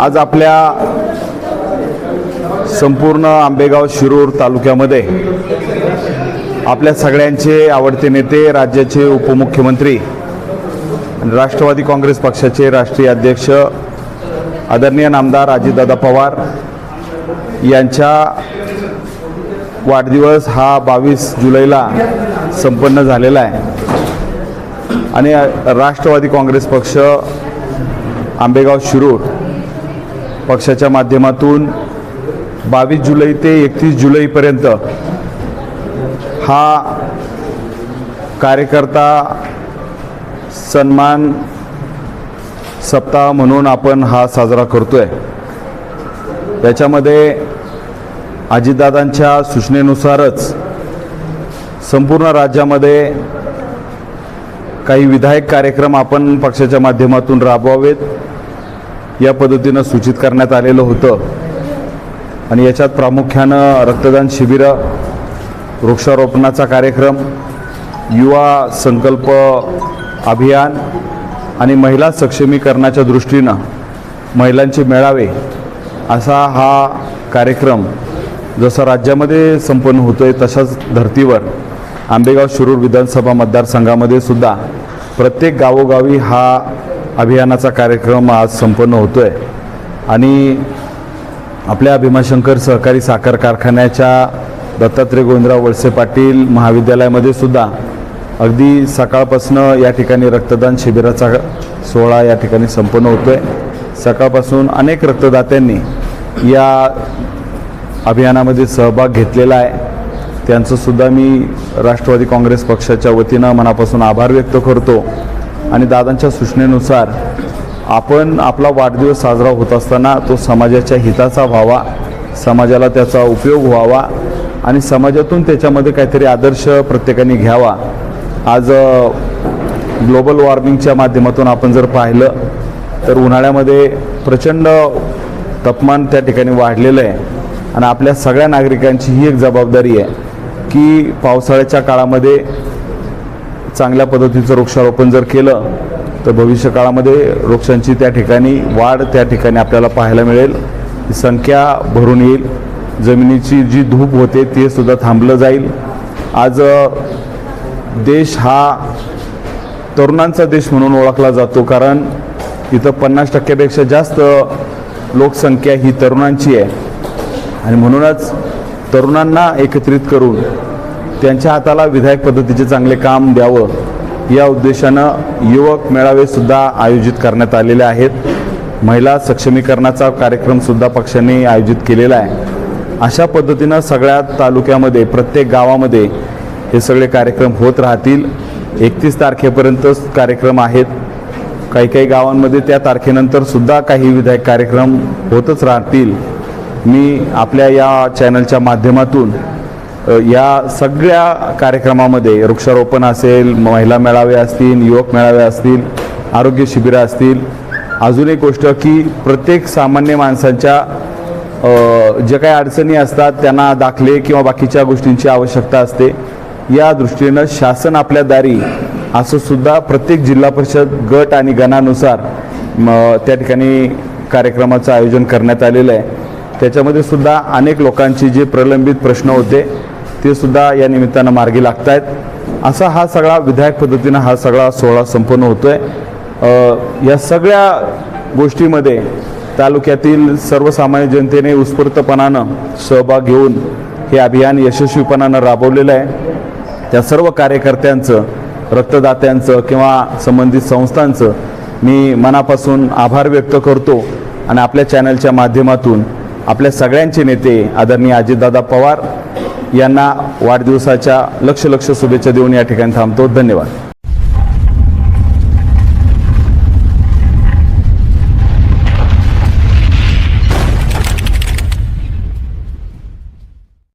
आज आपल्या संपूर्ण आंबेगाव शिरूर तालुक्यामध्ये आपल्या सगळ्यांचे आवडते नेते राज्याचे उपमुख्यमंत्री आणि राष्ट्रवादी काँग्रेस पक्षाचे राष्ट्रीय अध्यक्ष आदरणीय नामदार अजितदादा पवार यांच्या वाढदिवस हा बावीस जुलैला संपन्न झालेला आहे. आणि राष्ट्रवादी काँग्रेस पक्ष आंबेगाव शिरूर पक्षाच्या माध्यमातून बावीस जुलै ते एकतीस जुलैपर्यंत हा कार्यकर्ता सन्मान सप्ताह म्हणून आपण हा साजरा करतो आहे त्याच्यामध्ये अजितदादांच्या सूचनेनुसारच संपूर्ण राज्यामध्ये काही विधायक कार्यक्रम आपण पक्षाच्या माध्यमातून राबवावेत. या पद्धतीनं सूचित करण्यात आलेलं होतं. आणि याच्यात प्रामुख्यानं रक्तदान शिबिरं वृक्षारोपणाचा कार्यक्रम युवा संकल्प अभियान आणि महिला सक्षमीकरणाच्या दृष्टीनं महिलांचे मेळावे असा हा कार्यक्रम जसा राज्यामध्ये संपन्न होतो आहे तशाच धर्तीवर आंबेगाव शिरूर विधानसभा मतदारसंघामध्ये सुद्धा प्रत्येक गावोगावी हा अभियानाचा कार्यक्रम आज संपन्न होतो आहे आणि आपल्या भीमाशंकर सहकारी साखर कारखान्याच्या दत्तात्रय गोविंदराव वळसे पाटील महाविद्यालयामध्ये सुद्धा अगदी सकाळपासनं या ठिकाणी रक्तदान शिबिराचा सोहळा या ठिकाणी संपन्न होतो आहे सकाळपासून अनेक रक्तदात्यांनी या अभियानामध्ये सहभाग घेतलेला आहे. त्यांचंसुद्धा मी राष्ट्रवादी काँग्रेस पक्षाच्या वतीनं मनापासून आभार व्यक्त करतो. आणि दादांच्या सूचनेनुसार आपण आपला वाढदिवस साजरा होत असताना तो समाजाच्या हिताचा व्हावा समाजाला त्याचा उपयोग व्हावा आणि समाजातून त्याच्यामध्ये काहीतरी आदर्श प्रत्येकाने घ्यावा. आज ग्लोबल वॉर्मिंगच्या माध्यमातून आपण जर पाहिलं तर उन्हाळ्यामध्ये प्रचंड तापमान त्या ठिकाणी वाढलेलं आहे आणि आपल्या सगळ्या नागरिकांची ही एक जबाबदारी आहे की पावसाळ्याच्या काळामध्ये चांगल्या पद्धतीचं वृक्षारोपण जर केलं तर भविष्य काळामध्ये वृक्षांची त्या ठिकाणी वाढ त्या ठिकाणी आपल्याला पाहायला मिळेल. संख्या भरून येईल. जमिनीची जी धूप होते ते सुद्धा थांबलं जाईल. आज देश हा तरुणांचा देश म्हणून ओळखला जातो कारण इथं पन्नास टक्क्यापेक्षा जास्त लोकसंख्या ही तरुणांची आहे. आणि म्हणूनच तरुणांना एकत्रित करून त्यांच्या हाताला विधायक पद्धतीचे चांगले काम द्यावं या उद्देशानं युवक मेळावेसुद्धा आयोजित करण्यात आलेले आहेत. महिला सक्षमीकरणाचा कार्यक्रमसुद्धा पक्षाने आयोजित केलेला आहे. अशा पद्धतीनं सगळ्या तालुक्यामध्ये प्रत्येक गावामध्ये हे सगळे कार्यक्रम होत राहतील. एकतीस तारखेपर्यंत कार्यक्रम आहेत. काही काही गावांमध्ये त्या तारखेनंतर सुद्धा काही विधायक कार्यक्रम होतच राहतील. मी आपल्या या चॅनलच्या माध्यमातून या सगळ्या कार्यक्रमामध्ये वृक्षारोपण असेल महिला मेळावे असतील युवक मेळावे असतील आरोग्य शिबिरं असतील अजून एक गोष्ट की प्रत्येक सामान्य माणसांच्या ज्या काही अडचणी असतात त्यांना दाखले किंवा बाकीच्या गोष्टींची आवश्यकता असते. या दृष्टीनं शासन आपल्या दारी असं सुद्धा प्रत्येक जिल्हा परिषद गट आणि गणानुसार त्या ठिकाणी कार्यक्रमाचं आयोजन करण्यात आलेलं आहे. त्याच्यामध्ये सुद्धा अनेक लोकांचे जे प्रलंबित प्रश्न होते ते सुद्धा या निमित्तानं मार्गी लागत आहेत असा हा सगळा विधायक पद्धतीनं हा सगळा सोहळा संपन्न होतो आहे या सगळ्या गोष्टीमध्ये तालुक्यातील सर्वसामान्य जनतेने उत्स्फूर्तपणानं सहभाग घेऊन हे अभियान यशस्वीपणानं राबवलेलं आहे. त्या सर्व कार्यकर्त्यांचं रक्तदात्यांचं किंवा संबंधित संस्थांचं मी मनापासून आभार व्यक्त करतो आणि आपल्या चॅनलच्या माध्यमातून आपल्या सगळ्यांचे नेते आदरणीय अजितदादा पवार यांना वाढदिवसाच्या लक्ष लक्ष शुभेच्छा देऊन या ठिकाणी थांबतो. धन्यवाद.